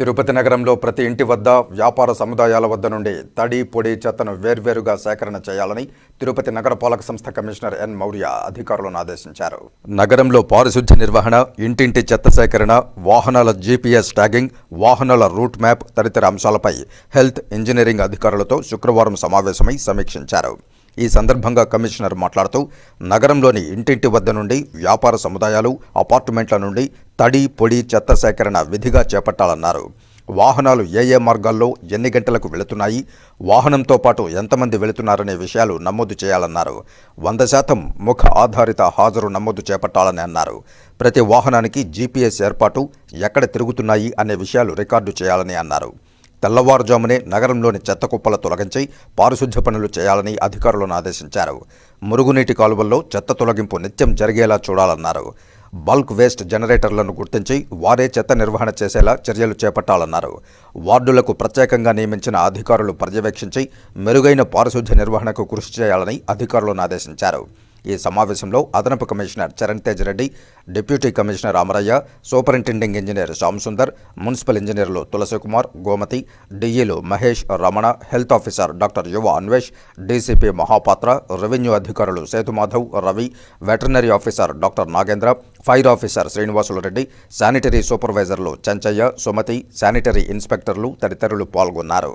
తిరుపతి నగరంలో ప్రతి ఇంటి వద్ద వ్యాపార సముదాయాల వద్ద నుండి తడి పొడి చెత్తను వేర్వేరుగా సేకరణ చేయాలని తిరుపతి నగరపాలక సంస్థ కమిషనర్ ఎన్ మౌర్య అధికారులను ఆదేశించారు. నగరంలో పారిశుధ్య నిర్వహణ ఇంటింటి చెత్త సేకరణ వాహనాల జీపీఎస్ ట్యాగింగ్ వాహనాల రూట్ మ్యాప్ తదితర అంశాలపై హెల్త్ ఇంజనీరింగ్ అధికారులతో శుక్రవారం సమావేశమై సమీక్షించారు. ఈ సందర్భంగా కమిషనర్ మాట్లాడుతూ నగరంలోని ఇంటింటి వద్ద నుండి వ్యాపార సముదాయాలు అపార్ట్మెంట్ల నుండి తడి పొడి చెత్త సేకరణ విధిగా చేపట్టాలన్నారు. వాహనాలు ఏ ఏ మార్గాల్లో ఎన్ని గంటలకు వెళుతున్నాయి వాహనంతో పాటు ఎంతమంది వెళుతున్నారనే విషయాలు నమోదు చేయాలన్నారు. వంద శాతం ముఖ ఆధారిత హాజరు నమోదు చేపట్టాలని అన్నారు. ప్రతి వాహనానికి జీపీఎస్ ఏర్పాటు ఎక్కడ తిరుగుతున్నాయి అనే విషయాలు రికార్డు చేయాలని అన్నారు. తెల్లవారుజామునే నగరంలోని చెత్త కుప్పల తొలగించి పారిశుద్ధ్య పనులు చేయాలని అధికారులను ఆదేశించారు. మురుగునీటి కాలువల్లో చెత్త తొలగింపు నిత్యం జరిగేలా చూడాలన్నారు. బల్క్ వేస్ట్ జనరేటర్లను గుర్తించి వారే చెత్త నిర్వహణ చేసేలా చర్యలు చేపట్టాలన్నారు. వార్డులకు ప్రత్యేకంగా నియమించిన అధికారులు పర్యవేక్షించి మెరుగైన పారిశుధ్య నిర్వహణకు కృషి చేయాలని అధికారులను ఆదేశించారు. ఈ సమావేశంలో అదనపు commissioner Charan Tej Reddy deputy commissioner Amaraiah superintending engineer Shyam Sundar municipal ఇంజనీర్లు Tulasikumar Gomathi డిఈలు Mahesh Ramana health officer doctor Yuva Anvesh DCP Mahapatra revenue అధికారులు Sethumadhav Ravi veterinary officer doctor Nagendra fire officer Srinivasulu Reddy sanitary సూపర్వైజర్లు Chenchaiah Sumathi sanitary ఇన్స్పెక్టర్లు తదితరులు పాల్గొన్నారు.